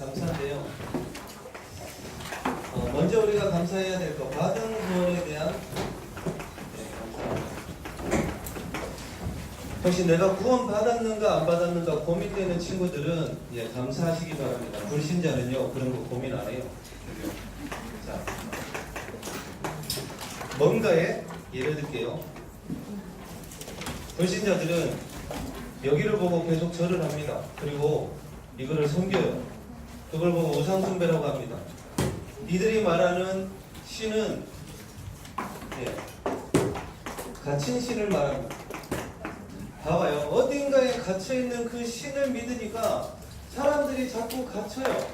감사인데요. 어, 먼저 우리가 감사해야 될 거 받은 구원에 대한 네, 감사. 혹시 내가 구원 받았는가 안 받았는가 고민되는 친구들은 예, 감사하시기 바랍니다. 불신자는요 그런 거 고민 안 해요. 자, 뭔가에 예를 들게요. 불신자들은 여기를 보고 계속 절을 합니다. 그리고 이거를 섬겨요. 그걸 보고 우상숭배라고 합니다. 니들이 말하는 신은 예, 갇힌 신을 말합니다. 봐봐요. 어딘가에 갇혀있는 그 신을 믿으니까 사람들이 자꾸 갇혀요.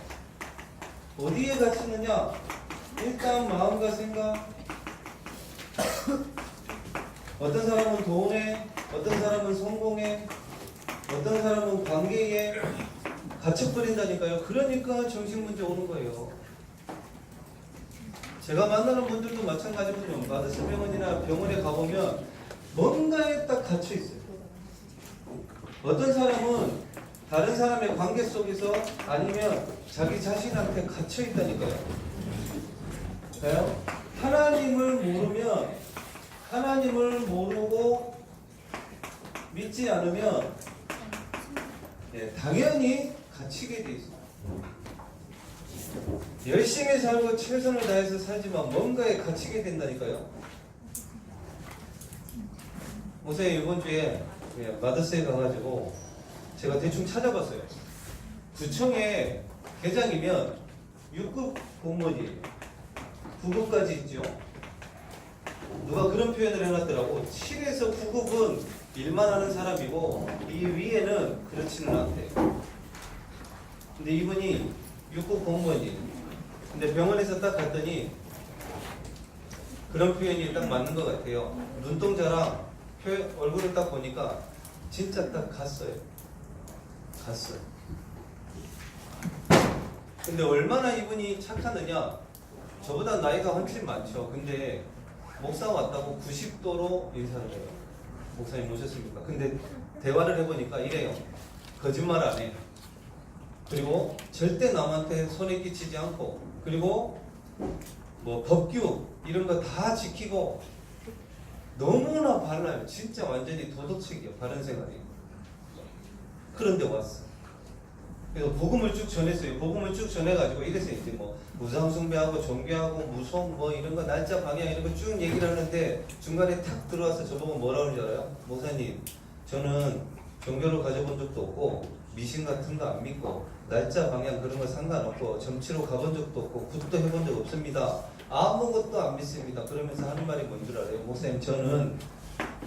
어디에 갇히느냐? 일단 마음과 생각. 어떤 사람은 돈에, 어떤 사람은 성공에, 어떤 사람은 관계에 갇혀버린다니까요. 그러니까 정신문제 오는 거예요. 제가 만나는 분들도 마찬가지거든요. 마더스 병원이나 병원에 가보면 뭔가에 딱 갇혀 있어요. 어떤 사람은 다른 사람의 관계 속에서 아니면 자기 자신한테 갇혀 있다니까요. 봐요? 하나님을 모르면 하나님을 모르고 믿지 않으면 예, 당연히 갇히게 돼 있어요. 열심히 살고 최선을 다해서 살지만 뭔가에 갇히게 된다니까요. 목사님 이번 주에 예, 마더스에 가가지고 제가 대충 찾아봤어요. 구청에 계장이면 6급 공무원이에요. 9급까지 있죠. 누가 그런 표현을 해놨더라고. 7에서 9급은 일만 하는 사람이고 이 위에는 그렇지는 않대요. 근데 이분이 6급 공무원이에요. 근데 병원에서 딱 갔더니 그런 표현이 딱 맞는 것 같아요. 눈동자랑 표현, 얼굴을 딱 보니까 진짜 딱 갔어요. 갔어요. 근데 얼마나 이분이 착하느냐? 저보다 나이가 훨씬 많죠. 근데 목사 왔다고 90도로 인사를 해요. 목사님 모셨습니까? 근데 대화를 해보니까 이래요. 거짓말 안 해. 그리고 절대 남한테 손에 끼치지 않고 그리고 뭐 법규 이런 거 다 지키고 너무나 발라요. 진짜 완전히 도덕책이요. 바른 생활이. 그런데 왔어. 그래서 복음을 쭉 전했어요. 복음을 쭉 전해가지고 이래서 이제 뭐 무상숭배하고 종교하고 무속 뭐 이런 거 날짜 방향 이런 거 쭉 얘기를 하는데 중간에 탁 들어와서 저보고 뭐라 그러는지 알아요? 목사님 저는 종교를 가져본 적도 없고 미신 같은 거 안 믿고 날짜 방향 그런 거 상관없고 정치로 가본 적도 없고 굿도 해본 적 없습니다. 아무것도 안 믿습니다. 그러면서 하는 말이 뭔 줄 알아요? 목사님 저는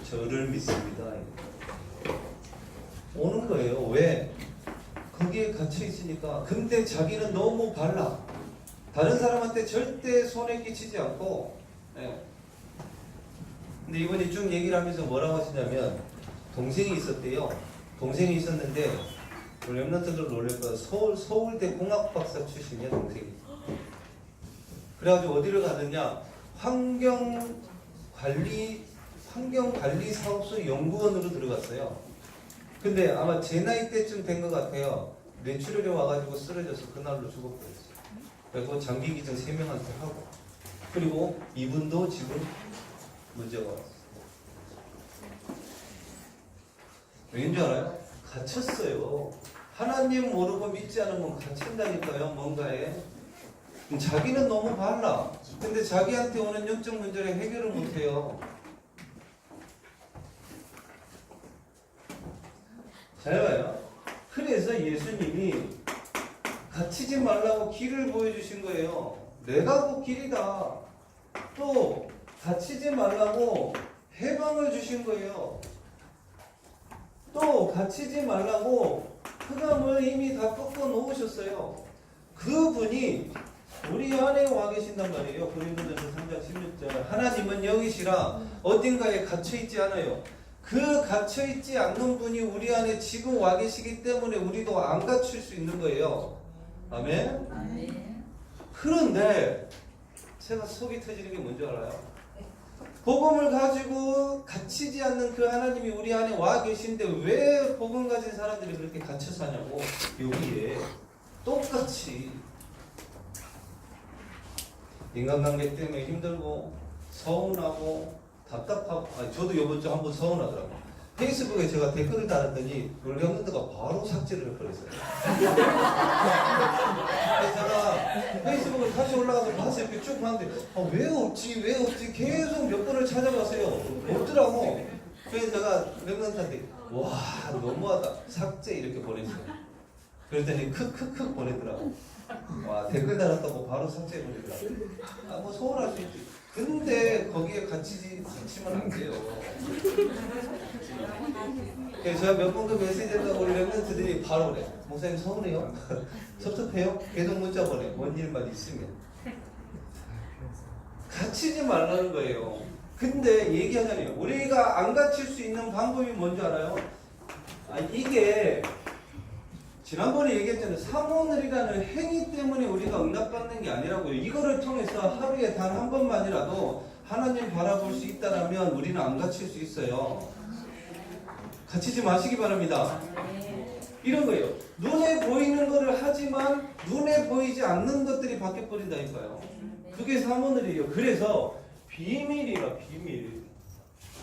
저를 믿습니다. 오는 거예요. 왜? 거기에 갇혀 있으니까. 근데 자기는 너무 발라. 다른 사람한테 절대 손에 끼치지 않고. 예. 근데 이번에 쭉 얘기를 하면서 뭐라고 하시냐면 동생이 있었대요. 동생이 있었는데 랩런트들 놀랄 거야. 서울 서울대 공학 박사 출신이야 동생이. 그래가지고 어디를 가느냐 환경 관리 환경 관리 사업소 연구원으로 들어갔어요. 근데 아마 제 나이 때쯤 된 것 같아요. 뇌출혈이 와가지고 쓰러져서 그날로 죽어버렸어요. 그리고 장기 기증 세 명한테 하고 그리고 이분도 지금 문제가 왔어요. 왜인 줄 알아요? 갇혔어요. 하나님 모르고 믿지 않으면 갇힌다니까요, 뭔가에. 자기는 너무 발라. 근데 자기한테 오는 영적 문제를 해결을 못해요. 잘 봐요. 그래서 예수님이 갇히지 말라고 길을 보여주신 거예요. 내가 그 길이다. 또 갇히지 말라고 해방을 주신 거예요. 또 갇히지 말라고 흑암을 이미 다 꺾어 놓으셨어요. 그분이 우리 안에 와 계신단 말이에요. 고린도전서 3장 16절. 하나님은 여기시라 어딘가에 갇혀 있지 않아요. 그 갇혀 있지 않는 분이 우리 안에 지금 와 계시기 때문에 우리도 안 갇힐 수 있는 거예요. 아멘. 그런데 제가 속이 터지는 게 뭔지 알아요? 복음을 가지고 갇히지 않는 그 하나님이 우리 안에 와 계신데 왜 복음 가진 사람들이 그렇게 갇혀 사냐고 여기에 똑같이 인간관계 때문에 힘들고 서운하고 답답하고 저도 이번 주 한 번 서운하더라고 페이스북에 제가 댓글을 달았더니 형님들가 바로 삭제를 해버렸어요. 제가 페이스북을 다시 올라가서 봤어요 이렇게 쭉 봤는데 아, 왜 없지 왜 없지? 계속 몇 번을 찾아봤어요. 없더라고. 그래서 제가 랩런트한테 와 너무하다. 삭제 이렇게 보냈어요. 그랬더니 크크크 보내더라고. 와 댓글 달았다고 바로 삭제해버리더라고. 아뭐 서운할 수 있지 근데 거기에 갇히지 갇히면 안 돼요 그래서 제가 몇번그 메시지 했다고 우리 랩런트들이 바로 그래 목사님 서운해요? 섭섭해요? 계속 문자 보내 뭔 일만 있으면 갇히지 말라는 거예요 근데 얘기하잖아요 우리가 안 갇힐 수 있는 방법이 뭔지 알아요? 아 이게 지난번에 얘기했잖아요. 사모늘이라는 행위 때문에 우리가 응답받는 게 아니라고요. 이거를 통해서 하루에 단 한 번만이라도 하나님 바라볼 수 있다라면 우리는 안 갇힐 수 있어요. 갇히지 마시기 바랍니다. 이런 거예요. 눈에 보이는 거를 하지만 눈에 보이지 않는 것들이 바뀌어 버린다니까요. 그게 사모늘이에요. 그래서 비밀이라 비밀.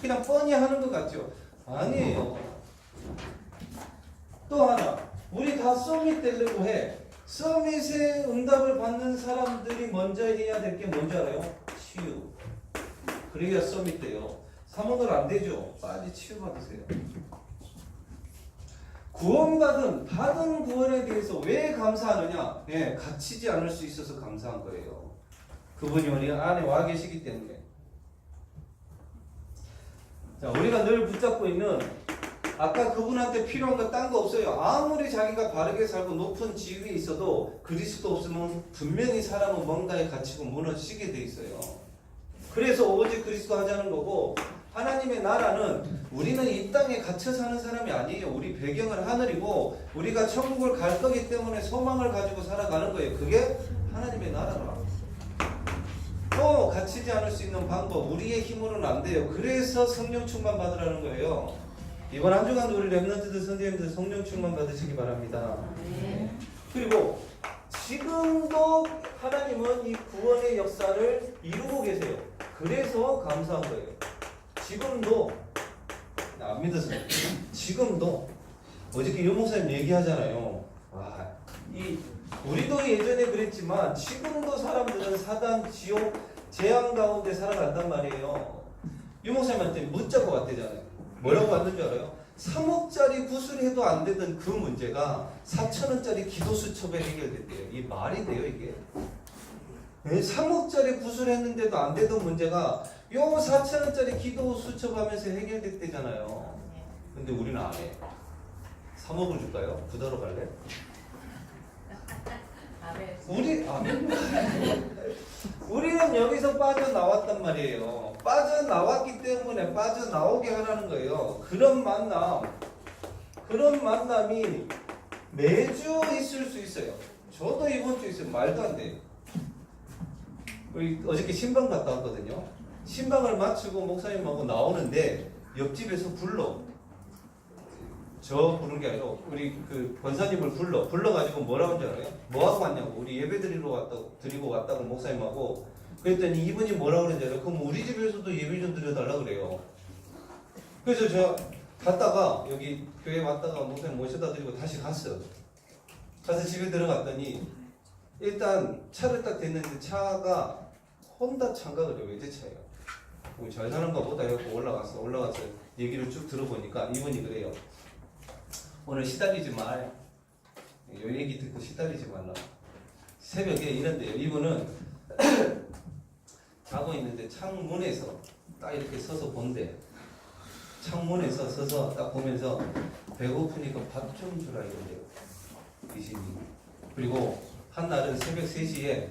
그냥 뻔히 하는 것 같죠? 아니에요. 또 하나. 우리 다 서밋 되려고 해. 서밋에 응답을 받는 사람들이 먼저 해야 될 게 뭔지 알아요? 치유. 그래야 서밋 돼요. 사모늘 안 되죠? 빨리 치유 받으세요. 구원받은 받은 구원에 대해서 왜 감사하느냐? 예, 갇히지 않을 수 있어서 감사한 거예요. 그분이 우리 안에 와 계시기 때문에. 자, 우리가 늘 붙잡고 있는 아까 그분한테 필요한 거 딴 거 없어요. 아무리 자기가 바르게 살고 높은 지위에 있어도 그리스도 없으면 분명히 사람은 뭔가에 갇히고 무너지게 돼 있어요. 그래서 오직 그리스도 하자는 거고 하나님의 나라는 우리는 이 땅에 갇혀 사는 사람이 아니에요. 우리 배경은 하늘이고 우리가 천국을 갈 거기 때문에 소망을 가지고 살아가는 거예요. 그게 하나님의 나라라. 또 갇히지 않을 수 있는 방법 우리의 힘으로는 안 돼요. 그래서 성령 충만 받으라는 거예요. 이번 한 주간 우리 랩런트들 선생님들 성령 충만 받으시기 바랍니다. 그리고 지금도 하나님은 이 구원의 역사를 이루고 계세요. 그래서 감사한 거예요. 지금도 안 믿으세요. 지금도 어저께 유 목사님 얘기하잖아요. 와, 이 우리도 예전에 그랬지만 지금도 사람들은 사단, 지옥, 재앙 가운데 살아간단 말이에요. 유 목사님한테 문자가 왔대잖아요. 뭐라고 왔는지 알아요? 3억짜리 구슬해도 안 되던 그 문제가 4천원짜리 기도 수첩에 해결됐대요. 이 말이 돼요, 이게? 네, 3억짜리 구슬했는데도 안 되던 문제가 요 4천원짜리 기도 수첩 하면서 해결됐대잖아요. 근데 우리는 안 해. 3억을 줄까요? 구다로 갈래? 우리 아, 우리는 여기서 빠져나왔단 말이에요. 빠져나왔기 때문에 빠져나오게 하라는 거예요. 그런 만남, 그런 만남이 매주 있을 수 있어요. 저도 이번 주에 있어요. 말도 안 돼. 우리 어저께 신방 갔다 왔거든요. 신방을 마치고 목사님하고 나오는데 옆집에서 불러. 저 부른 게 아니라 우리 그 권사님을 불러 불러가지고 뭐라고 하는지 알아요? 뭐 하고 왔냐고 우리 예배 드리러 왔다고 드리고 왔다고 목사님하고 그랬더니 이분이 그러는지 알아요? 그럼 우리 집에서도 예배 좀 드려달라 그래요. 그래서 제가 갔다가 여기 교회 왔다가 목사님 모셔다 드리고 다시 갔어요. 가서 집에 들어갔더니 일단 차를 딱 댔는데 차가 혼다 차인가 그래요 외제 차예요. 뭐잘 사는가 보다 해갖고 올라갔어 올라가서 얘기를 쭉 들어보니까 이분이 그래요. 오늘 시달리지 마요. 요 얘기 듣고 시달리지 말라. 새벽에 이런데요. 이분은 자고 있는데 창문에서 딱 이렇게 서서 본대. 창문에서 서서 딱 보면서 배고프니까 밥 좀 주라 이런데요. 귀신이. 그리고 한날은 새벽 3시에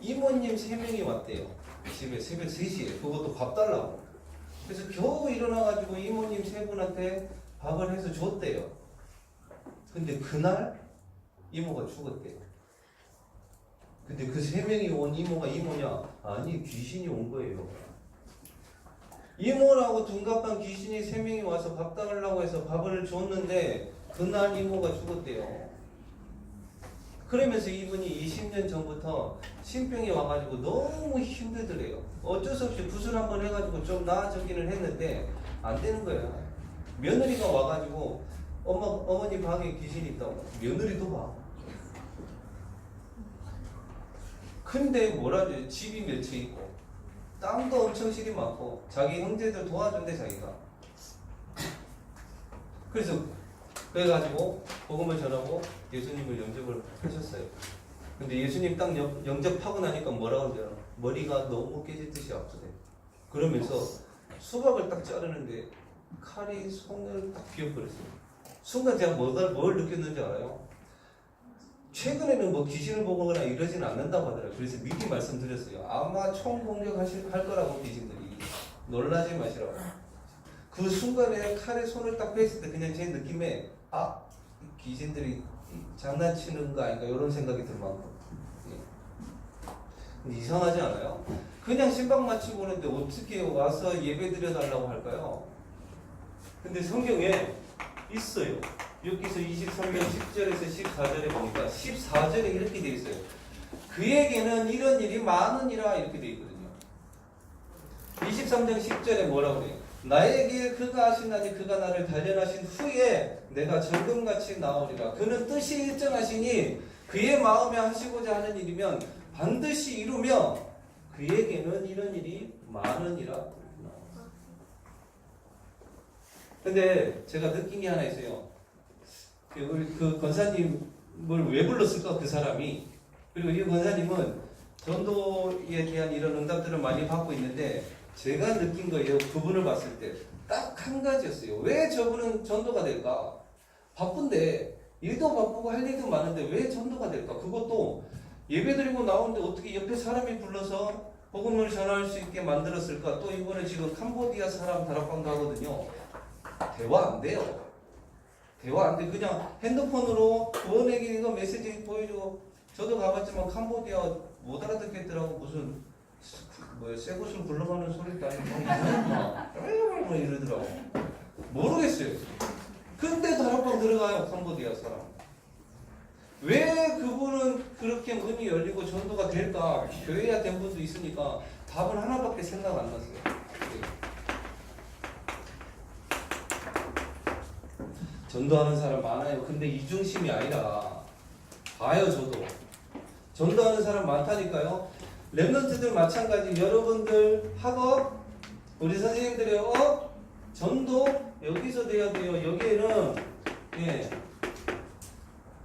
이모님 3명이 왔대요. 집에 새벽 3시에. 그것도 밥 달라고. 그래서 겨우 일어나가지고 이모님 세 분한테 밥을 해서 줬대요. 근데 그날 이모가 죽었대요. 근데 그 세 명이 온 이모가 이모냐? 아니 귀신이 온 거예요. 이모라고 둔갑한 귀신이 세 명이 와서 밥 달라고 해서 밥을 줬는데 그날 이모가 죽었대요. 그러면서 이분이 20년 전부터 신병이 와가지고 너무 힘들더래요. 어쩔 수 없이 구술 한번 해가지고 좀 나아졌기는 했는데 안 되는 거야. 며느리가 와가지고 엄마 어머니 방에 귀신이 있다고 며느리도 봐. 근데 뭐라지 집이 몇 채 있고 땅도 엄청 실이 많고 자기 형제들 도와준대 자기가. 그래서 그래가지고 복음을 전하고 예수님을 영접을 하셨어요. 근데 예수님 딱 영- 영접하고 나니까 뭐라고 하죠? 머리가 너무 깨질 듯이 아프대. 그러면서 수박을 딱 자르는데 칼이 손을 딱 비워버렸어요. 순간 제가 뭘, 뭘 느꼈는지 알아요? 최근에는 뭐 귀신을 보거나 이러진 않는다고 하더라고요. 그래서 미리 말씀드렸어요. 아마 총 공격하실 할 거라고 귀신들이 놀라지 마시라고. 그 순간에 칼에 손을 딱 뺐을 때 그냥 제 느낌에 아 귀신들이 장난치는 거 아닌가 이런 생각이 들만큼 예. 이상하지 않아요? 그냥 신방 마치고 오는데 어떻게 와서 예배 드려달라고 할까요? 근데 성경에 있어요. 여기서 23장 10절에서 14절에 보니까 14절에 이렇게 돼 있어요. 그에게는 이런 일이 많으니라 이렇게 돼 있거든요. 23장 10절에 뭐라고 그래요? 나의 길 그가 하시나니 그가 나를 단련하신 후에 내가 정금같이 나오리라. 그는 뜻이 일정하시니 그의 마음에 하시고자 하는 일이면 반드시 이루며 그에게는 이런 일이 많으니라. 근데 제가 느낀 게 하나 있어요. 그 우리 그 권사님을 왜 불렀을까 그 사람이 그리고 이 권사님은 전도에 대한 이런 응답들을 많이 받고 있는데 제가 느낀 거예요. 그분을 봤을 때 딱 한 가지였어요. 왜 저분은 전도가 될까? 바쁜데 일도 바쁘고 할 일도 많은데 왜 전도가 될까? 그것도 예배 드리고 나오는데 어떻게 옆에 사람이 불러서 복음을 전할 수 있게 만들었을까? 또 이번에 지금 캄보디아 사람 다락방 가거든요. 대화 안 돼요. 대화 안 돼. 그냥 핸드폰으로 구원에게 이거 메시지 보여주고 저도 가봤지만 캄보디아 못 알아듣겠더라고 무슨 뭐야 새 곳을 굴러가는 소리도 아니고 뭐 이러더라고 모르겠어요. 근데 다락방 들어가요 캄보디아 사람. 왜 그분은 그렇게 문이 열리고 전도가 될까? 교회야 된 분도 있으니까 답은 하나밖에 생각 안 났어요. 전도하는 사람 많아요. 근데 이 중심이 아니라 봐요 저도 전도하는 사람 많다니까요. 랩런트들 마찬가지 여러분들 학업 우리 선생님들의 업 전도 여기서 돼야 돼요. 여기에는 예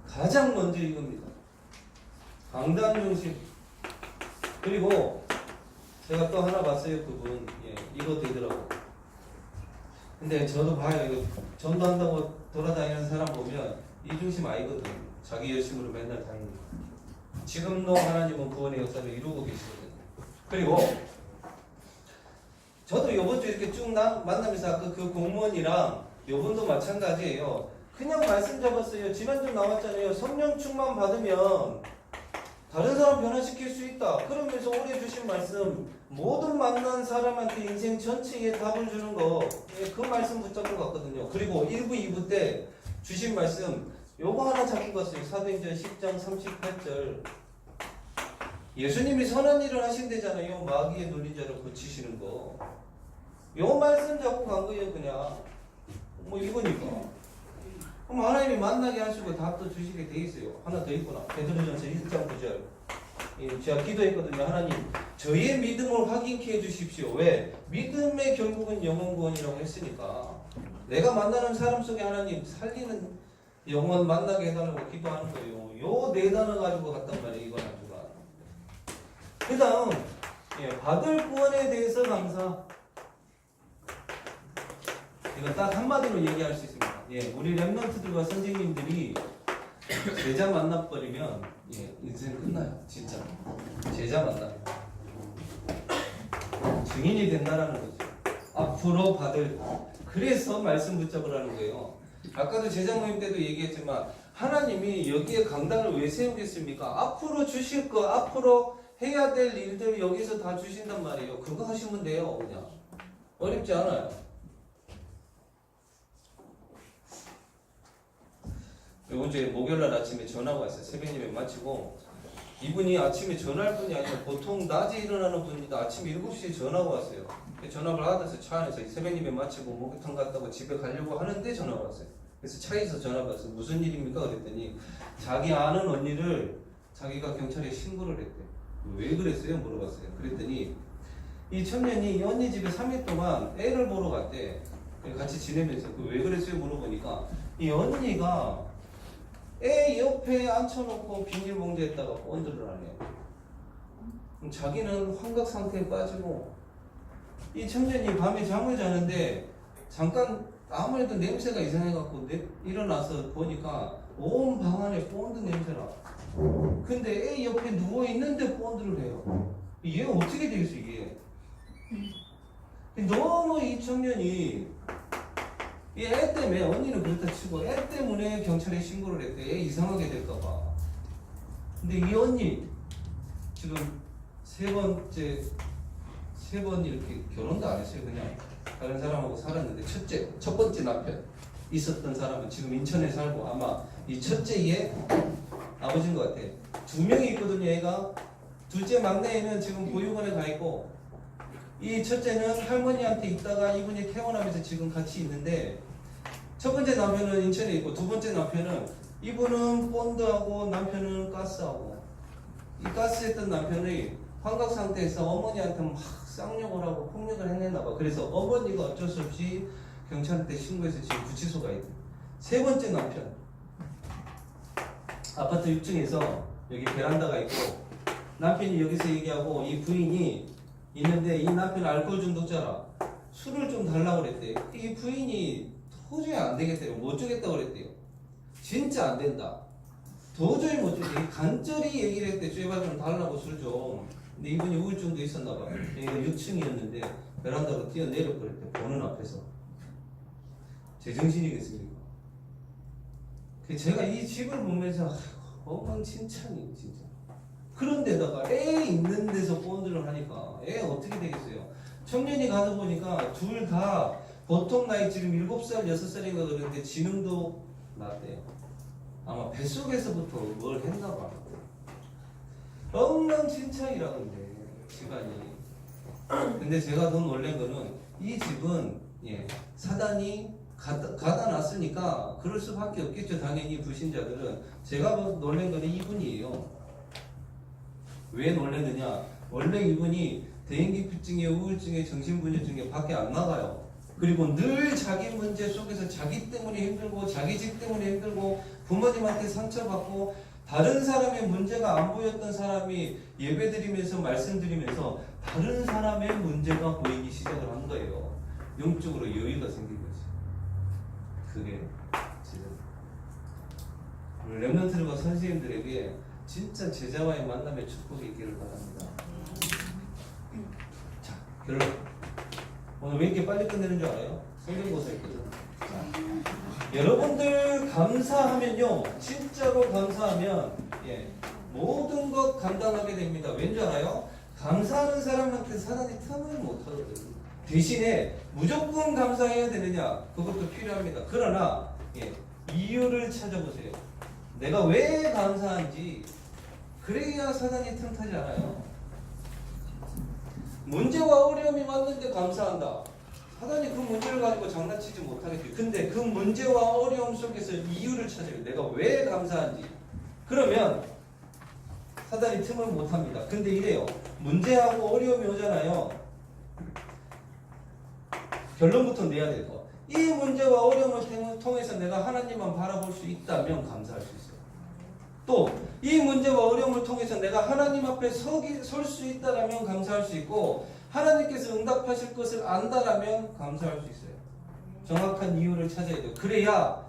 가장 먼저 이겁니다. 강단 중심 그리고 제가 또 하나 봤어요 그분 예 이거 되더라고. 근데 저도 봐요 이거 전도한다고 돌아다니는 사람 보면 이 중심 아니거든. 자기 열심으로 맨날 다니는. 지금도 하나님은 구원의 역사를 이루고 계시거든요. 그리고 저도 요번 주 이렇게 쭉 나, 만나면서 아까 그 공무원이랑 요번도 마찬가지예요. 그냥 말씀 잡았어요. 지난주 나왔잖아요. 성령 충만 받으면 다른 사람 변화시킬 수 있다. 그러면서 올해 주신 말씀 모든 만난 사람한테 인생 전체에 답을 주는 거. 예, 그 말씀 붙잡고 갔거든요. 그리고 1부, 2부 때 주신 말씀 요거 하나 잡고 갔어요. 사도행전 10장 38절. 예수님이 선한 일을 하신대잖아요. 마귀의 논리자를 고치시는 거. 요 말씀 잡고 간 거예요, 그냥. 뭐 이거니까. 그럼 하나님이 만나게 하시고 답도 주시게 돼 있어요. 하나 더 있구나. 베드로전서 1장 9절. 예, 제가 기도했거든요. 하나님, 저의 믿음을 확인케 해주십시오. 왜? 믿음의 결국은 영혼 구원이라고 했으니까. 내가 만나는 사람 속에 하나님 살리는 영혼 만나게 해달라고 기도하는 거예요. 요 네 단어 가지고 갔단 말이에요. 이건 아주가. 그 다음, 예, 받을 구원에 대해서 감사. 이거 딱 한마디로 얘기할 수 있습니다. 예, 우리 랩런트들과 선생님들이 제자 만나버리면 예, 인생 끝나요. 진짜. 제자 만나. 증인이 된다라는 거죠. 앞으로 받을. 그래서 말씀 붙잡으라는 거예요. 아까도 제자 모임 때도 얘기했지만 하나님이 여기에 강단을 왜 세우겠습니까? 앞으로 주실 거, 앞으로 해야 될 일들 여기서 다 주신단 말이에요. 그거 하시면 돼요, 그냥. 어렵지 않아요. 요번 주에 목요일날 아침에 전화가 왔어요. 예배 마치고 이분이 아침에 전화할 분이 아니라 보통 낮에 일어나는 분인데 아침 7시에 전화가 왔어요. 그 전화를 받아서 차 안에서 예배 마치고 목욕탕 갔다고 집에 가려고 하는데 전화가 왔어요. 그래서 차에서 전화가 왔어요. 무슨 일입니까? 그랬더니 자기 아는 언니를 자기가 경찰에 신고를 했대. 왜 그랬어요? 물어봤어요. 그랬더니 이 청년이 이 언니 집에 3일 동안 애를 보러 갔대. 같이 지내면서 그 왜 그랬어요? 물어보니까 이 언니가 애 옆에 앉혀놓고 비닐봉지에다가 본드를 하네요. 그럼 자기는 환각 상태에 빠지고 이 청년이 밤에 잠을 자는데 잠깐 아무래도 냄새가 이상해갖고 내- 일어나서 보니까 온 방 안에 본드 냄새나. 근데 애 옆에 누워 있는데 본드를 해요. 얘 어떻게 되겠어 이게? 너무 이 청년이 이 애 때문에 언니는 그렇다 치고 애 때문에 경찰에 신고를 했대. 애 이상하게 될까봐. 근데 이 언니 지금 세 번째 세 번 이렇게 결혼도 안 했어요. 그냥 다른 사람하고 살았는데 첫째 첫 번째 남편 있었던 사람은 지금 인천에 살고 아마 이 첫째 얘 아버지인 것 같아. 두 명이 있거든요. 애가 둘째 막내는 지금 보육원에 가 있고 이 첫째는 할머니한테 있다가 이분이 퇴원하면서 지금 같이 있는데 첫 번째 남편은 인천에 있고 두 번째 남편은 이분은 본드하고 남편은 가스하고 이 가스했던 남편이 환각 상태에서 어머니한테 막 쌍욕을 하고 폭력을 했냈나 봐. 그래서 어머니가 어쩔 수 없이 경찰한테 신고해서 지금 구치소가 있대. 세 번째 남편 아파트 6층에서 여기 베란다가 있고 남편이 여기서 얘기하고 이 부인이 있는데 이 남편 알코올 중독자라 술을 좀 달라고 그랬대. 이 부인이 도저히 안 되겠대요. 못 주겠다고 그랬대요. 진짜 안 된다. 도저히 못 주지. 간절히 얘기를 했대. 제발 좀 달라고 술 좀. 근데 이분이 우울증도 있었나 봐. 여기가 6층이었는데 베란다로 뛰어내려 버렸대. 보는 앞에서. 제정신이겠습니까? 그 제가 이 집을 보면서 아이고, 엉망진창이에요 진짜. 그런데다가 애 있는 데서 본드를 하니까 애 어떻게 되겠어요? 청년이 가서 보니까 둘 다 보통 나이 지금 7살, 6살인가 그러는데 지능도 낮대요. 아마 뱃속에서부터 뭘 했나 봐. 엉망진창이라던데 집안이. 근데 제가 더 놀란 거는 이 집은 예, 사단이 가다, 가다 놨으니까 그럴 수밖에 없겠죠. 당연히 불신자들은 제가 놀란 거는 이분이에요. 왜 놀랐느냐? 원래 이분이 대인기피증에 우울증에 정신분열증에 밖에 안 나가요. 그리고 늘 자기 문제 속에서 자기 때문에 힘들고 자기 집 때문에 힘들고 부모님한테 상처받고 다른 사람의 문제가 안 보였던 사람이 예배드리면서 말씀드리면서 다른 사람의 문제가 보이기 시작을 한 거예요. 영적으로 여유가 생긴 거지. 그게 지금 랩런트들과 선생님들에게 진짜 제자와의 만남의 축복이 있기를 바랍니다. 자, 결론. 오늘 왜 이렇게 빨리 끝내는 줄 알아요? 성경고사 있거든. 자, 여러분들 감사하면요, 진짜로 감사하면 예, 모든 것 감당하게 됩니다. 왠지 알아요? 감사하는 사람한테 사단이 틈을 못 하거든요. 대신에 무조건 감사해야 되느냐? 그것도 필요합니다. 그러나 예, 이유를 찾아보세요. 내가 왜 감사한지 그래야 사단이 틈타지 않아요. 문제와 어려움이 왔는데 감사한다. 사단이 그 문제를 가지고 장난치지 못하겠지. 근데 그 문제와 어려움 속에서 이유를 찾아요. 내가 왜 감사한지. 그러면 사단이 틈을 못 합니다. 근데 이래요. 문제하고 어려움이 오잖아요. 결론부터 내야 될 거. 이 문제와 어려움을 통해서 내가 하나님만 바라볼 수 있다면 감사할 수 있어요. 또 이 문제와 어려움을 통해서 내가 하나님 앞에 설 수 있다라면 감사할 수 있고 하나님께서 응답하실 것을 안다라면 감사할 수 있어요. 정확한 이유를 찾아야 돼요. 그래야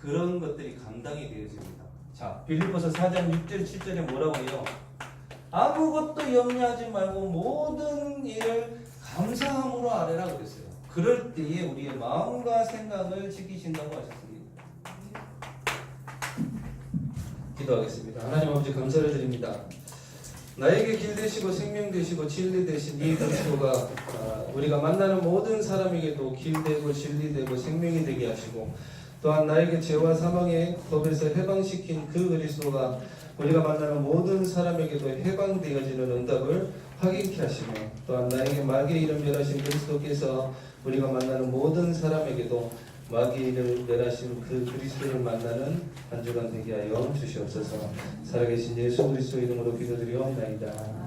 그런 것들이 감당이 되어집니다. 자, 빌립보서 4장 6절 7절에 뭐라고 해요? 아무것도 염려하지 말고 모든 일을 감사함으로 아뢰라 그랬어요. 그럴 때에 우리의 마음과 생각을 지키신다고 하셨습니다. 기도하겠습니다. 하나님 아버지 감사를 드립니다. 나에게 길 되시고 생명 되시고 진리 되신 이 그리스도가 아, 우리가 만나는 모든 사람에게도 길 되고 진리 되고 생명이 되게 하시고 또한 나에게 죄와 사망의 법에서 해방시킨 그 그리스도가 우리가 만나는 모든 사람에게도 해방되어지는 응답을 확인케 하시며 또한 나에게 마귀의 이름 멸하신 그리스도께서 우리가 만나는 모든 사람에게도 이름 멸하신 그 그리스도를 만나는 한 주간 되게 하여 주시옵소서. 살아계신 예수 그리스도 이름으로 기도드리옵나이다